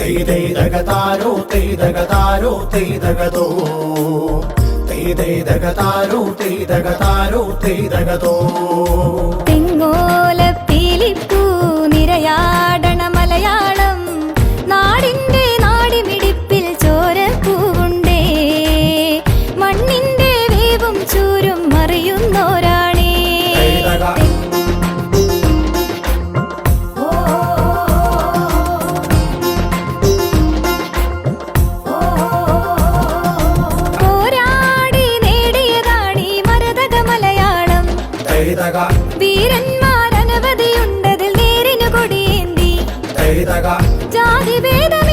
തെയ്തൈതകതാരോ തെയ്തകതാരോ തെയ്തകതോ തെയ്തൈതകതാരോ തെയ്തകതാരോ തിങ്ങോല തെങ്ങോലപ്പീലിപ്പൂ നിരയാടണ മലയാളം. നാടിന്റെ നാടിമിടിപ്പിൽ ചോരപ്പൂവുണ്ടേ. മണ്ണിന്റെ വേവും ചൂരും തെയ്തക വീരന്മാരനവധിയുണ്ടതിൽ നേരിനു കൊടിയേന്തി. ജാതി ജാതിഭേദമില്ല